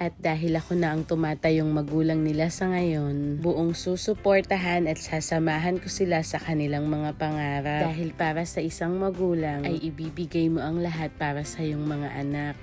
At dahil ako na ang tumatayong magulang nila sa ngayon, buong susuportahan at sasamahan ko sila sa kanilang mga pangarap. Dahil para sa isang magulang ay ibibigay mo ang lahat para sa iyong mga anak.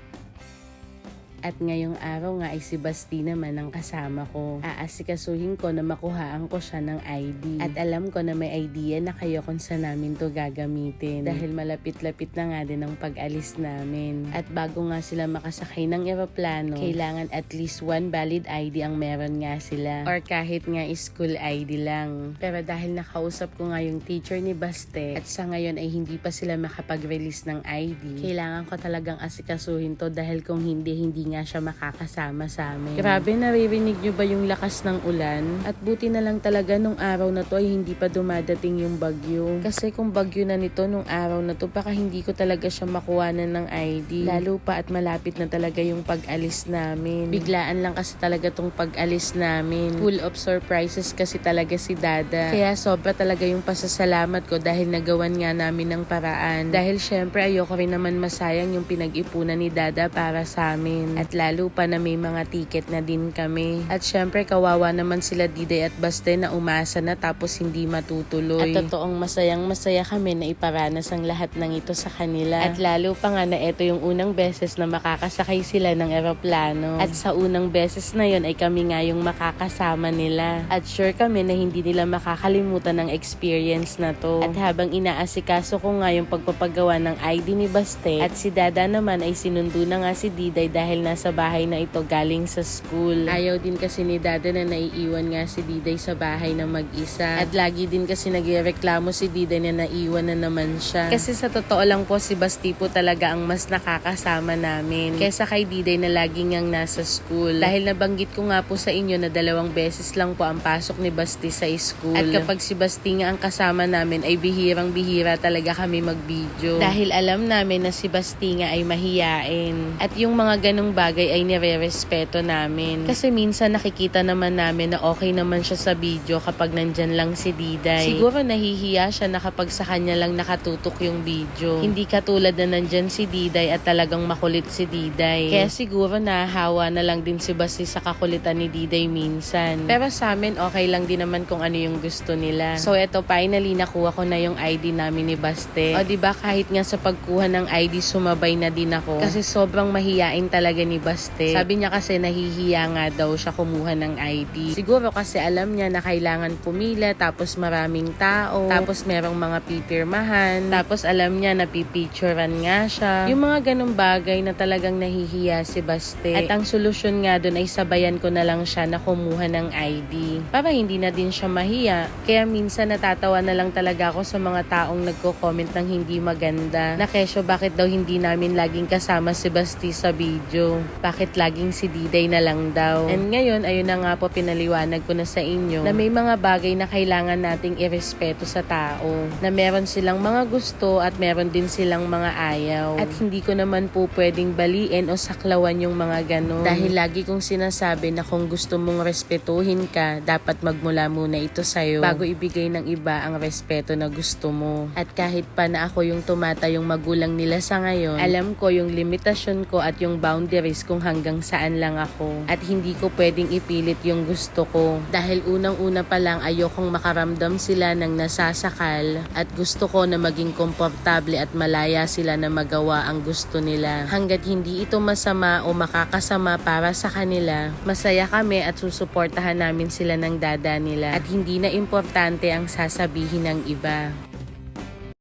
At ngayong araw nga ay si Basti naman ang kasama ko. Aasikasuhin ko na makuhaan ko siya ng ID. At alam ko na may idea na kayo kung saan namin to gagamitin. Dahil malapit-lapit na nga din ang pag-alis namin. At bago nga sila makasakay ng eroplano, kailangan at least one valid ID ang meron nga sila. Or kahit nga school ID lang. Pero dahil nakausap ko nga yung teacher ni Baste at sa ngayon ay hindi pa sila makapag-release ng ID, kailangan ko talagang asikasuhin to dahil kung hindi, hindi nga siya makakasama sa amin. Grabe, naririnig nyo ba yung lakas ng ulan? At buti na lang talaga nung araw na to ay hindi pa dumadating yung bagyo. Kasi kung bagyo na nito nung araw na to, baka hindi ko talaga siya makuhanan ng ID. Lalo pa at malapit na talaga yung pag-alis namin. Biglaan lang kasi talaga tong pag-alis namin. Full of surprises kasi talaga si Dada. Kaya sobra talaga yung pasasalamat ko dahil nagawan nga namin ng paraan. Dahil syempre ayoko rin naman masayang yung pinag-ipunan ni Dada para sa amin. At lalo pa na may mga ticket na din kami. At syempre kawawa naman sila Diday at Baste na umasa na tapos hindi matutuloy. At totoong masayang masaya kami na iparanas ang lahat ng ito sa kanila. At lalo pa nga na ito yung unang beses na makakasakay sila ng eroplano. At sa unang beses na yon ay kami nga yung makakasama nila. At sure kami na hindi nila makakalimutan ng experience na to. At habang inaasikaso ko nga yung pagpapagawa ng ID ni Baste at si Dada naman ay sinundo na nga si Diday dahil nasa bahay na ito galing sa school. Ayaw din kasi ni Dada na naiiwan nga si Diday sa bahay na mag-isa. At lagi din kasi nagreklamo si Diday na naiwan na naman siya. Kasi sa totoo lang po si Basti po talaga ang mas nakakasama namin. Kesa kay Diday na laging ang nasa school. Dahil nabanggit ko nga po sa inyo na dalawang beses lang po ang pasok ni Basti sa school. At kapag si Basti nga ang kasama namin ay bihirang-bihira talaga kami mag-video. Dahil alam namin na si Basti nga ay mahiyain. At yung mga ganong bagay ay nire-respeto namin. Kasi minsan nakikita naman namin na okay naman siya sa video kapag nandyan lang si Diday. Siguro nahihiya siya na kapag sa kanya lang nakatutok yung video. Hindi katulad na nandyan si Diday at talagang makulit si Diday. Kaya siguro nahahawa na lang din si Basti sa kakulitan ni Diday minsan. Pero sa amin okay lang din naman kung ano yung gusto nila. So eto finally nakuha ko na yung ID namin ni Baste. O ba kahit nga sa pagkuha ng ID sumabay na din ako. Kasi sobrang mahiyain talaga ni Baste. Sabi niya kasi nahihiya nga daw siya kumuha ng ID. Siguro kasi alam niya na kailangan pumila tapos maraming tao. Tapos merong mga pipirmahan. Tapos alam niya na pipicturean nga siya. Yung mga ganong bagay na talagang nahihiya si Baste. At ang solusyon nga doon ay sabayan ko na lang siya na kumuha ng ID. Para hindi na din siya mahiya. Kaya minsan natatawa na lang talaga ako sa mga taong nagko-comment ng hindi maganda. Na kesyo bakit daw hindi namin laging kasama si Basti sa video. Bakit laging si Diday na lang daw. And ngayon, ayun na nga po pinaliwanag ko na sa inyo na may mga bagay na kailangan nating irespeto sa tao. Na meron silang mga gusto at meron din silang mga ayaw. At hindi ko naman po pwedeng baliin o saklawan yung mga ganon. Dahil lagi kong sinasabi na kung gusto mong respetuhin ka, dapat magmula muna ito sa'yo bago ibigay ng iba ang respeto na gusto mo. At kahit pa na ako yung tumata yung magulang nila sa ngayon, alam ko yung limitasyon ko at yung boundaries kung hanggang saan lang ako. At hindi ko pwedeng ipilit yung gusto ko. Dahil unang-una pa lang ayokong makaramdam sila ng nasasakal at gusto ko na maging komportable at malaya sila na magawa ang gusto nila. Hanggat hindi ito masama o makakasama para sa kanila, masaya kami at susuportahan namin sila ng dada nila at hindi na importante ang sasabihin ng iba.